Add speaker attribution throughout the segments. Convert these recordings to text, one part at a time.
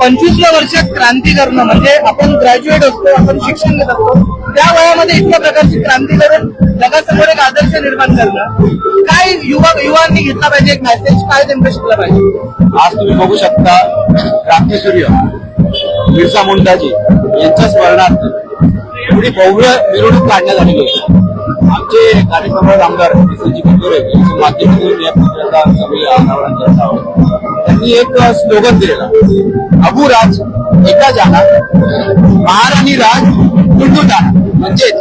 Speaker 1: पंचवीसव्या वर्षात क्रांती करणं म्हणजे आपण ग्रॅज्युएट असतो आपण शिक्षण घेत असतो त्या वयामध्ये इतक्या प्रकारची क्रांती करून जगासमोर एक आदर्श निर्माण करणं. काय युवा युवांनी घेतला पाहिजे एक मेसेज काय त्यांना शिकला पाहिजे?
Speaker 2: आज तुम्ही बघू शकता क्रांतीसूर्य बिरसा मुंडाजी यांच्या स्मरणार्थ एवढी भव्य मिरवणूक काढण्यात आलेली आहे. आमचे कार्यक्रमात आमदार संजीव कंदोरे यांच्या माध्यमातून या पुतळ्याचा सगळी अनावरण करत आहोत. त्यांनी एक स्लोगन दिलेला अबू राज एका जाना महाराणी राज टुंडू जाना म्हणजेच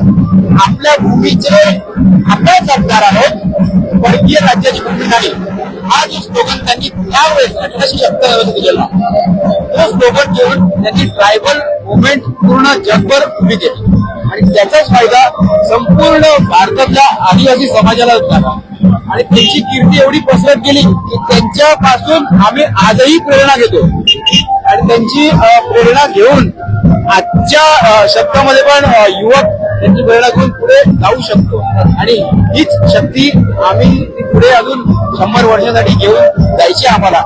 Speaker 2: आपल्या भूमीचे आपण सरकार आहोत परकीय राज्याची भूमी नाही. हा जो स्लोगन त्यांनी त्यावेळेस अठराशे शहात्तर दिलेला तो स्लोगन घेऊन त्यांनी ट्रायबल मुवमेंट पूर्ण जगभर उभी केली. आणि त्याचाच फायदा संपूर्ण भारतातल्या आदिवासी समाजाला झाला आणि त्यांची कीर्ती एवढी पसरत गेली की त्यांच्यापासून आम्ही आजही प्रेरणा घेतो. आणि त्यांची प्रेरणा घेऊन आजच्या शब्दामध्ये पण युवक त्यांची प्रेरणा घेऊन पुढे जाऊ शकतो. आणि हीच शक्ती आम्ही पुढे अजून शंभर वर्षासाठी घेऊन जायची आम्हाला.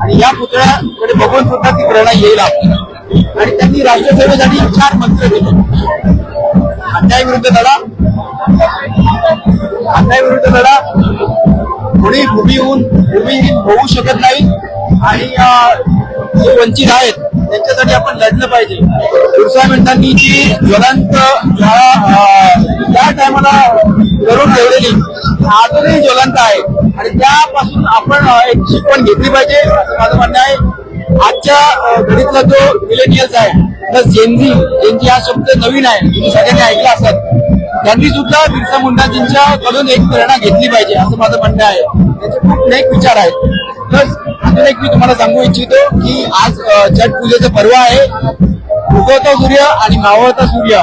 Speaker 2: आणि या पुतळ्याकडे बघून सुद्धा ती प्रेरणा येईल आपल्याला. आणि त्यांनी राष्ट्रसेवेसाठी चार मंत्र दिले. अन्याय विरुद्ध लढा अन्याय विरुद्ध लढा कोणी भूमीहून भूमिहीन होऊ शकत नाही. आणि जे वंचित आहेत त्यांच्यासाठी आपण लढलं पाहिजे. बिरसा मुंडांनी जी ज्वलंत त्या टायमाला करून ठेवलेली आजही ज्वलंत आहे. आणि त्यापासून आपण एक शिकवण घेतली पाहिजे. असं माझं म्हणणं आहे आजच्या घडीतला जो मिलेनियल्स आहे प्लस जेनझी जेनझी हा शब्द नवीन आहे. तुम्ही सगळ्यांनी ऐकला असत त्यांनी सुद्धा बिरसा मुंडाजींच्या कडून एक प्रेरणा घेतली पाहिजे असं माझं म्हणणं आहे. त्याचे खूप अनेक विचार आहेत प्लस अजून एक मी तुम्हाला सांगू इच्छितो की आज छठ पूजेचं पर्व आहे. उगवता सूर्य आणि मावळता सूर्य.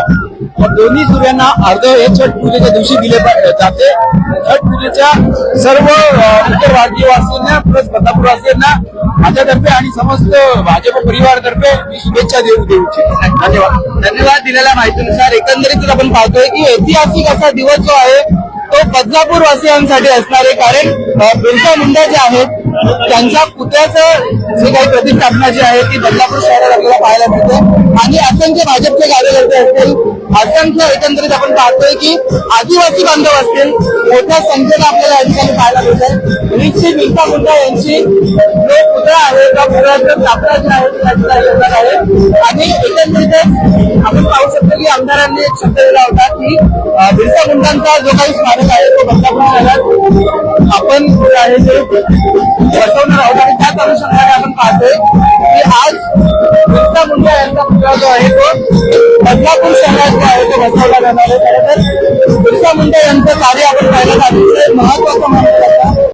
Speaker 2: या दोन्ही सूर्यांना अर्ध हे छठ पूजेच्या दिवशी दिले जाते. छठ पूजेच्या सर्व उत्तर उत्तर भारतीयवासियांना प्लस बदलापूरवासियांना माझ्यातर्फे आणि समस्त भाजप परिवारातर्फे मी शुभेच्छा देऊ देऊ इच्छितो. धन्यवाद.
Speaker 1: धन्यवाद दिलेल्या माहितीनुसार. एकंदरीत आपण पाहतोय की ऐतिहासिक असा दिवस जो आहे तो बदलापूर वासियांसाठी असणार आहे. कारण बिरसा मुंडा जे आहेत त्यांच्या पुतळ्याचं जे काही प्रतिष्ठापना जी आहे ती बदलापूर शहरात आपल्याला पाहायला मिळते. आणि असंख्य भाजपचे कार्यकर्ते असतील असंख्य एकंदरीत आपण पाहतोय की आदिवासी बांधव असतील मोठ्या संख्येनं आपल्याला या ठिकाणी पाहायला मिळते. ऋषी बिरसा मुंडा यांची जो पुतळा आहे त्या पुतळ्याचं स्थापना जी आहे ती आहे. आणि एकंदरीतच आपण पाहू शकतो की आमदारांनी एक शब्द दिला होता की बिरसा मुंडांचा जो काही स्मारक आहे तो बदलापूर शहरात आपण जे आहे ते बसवणार आहोत आणि त्याच अनुषंगाने आपण पाहतोय की आज बिरसा मुंडा यांचा पुतळा जो आहे तो बदलापूर शहरात जो आहे तो बसवला जाणार आहे. खरं तर बिरसा मुंडा यांचं कार्य आपण पाहिलं जातं महत्वाचं मानलं जातं.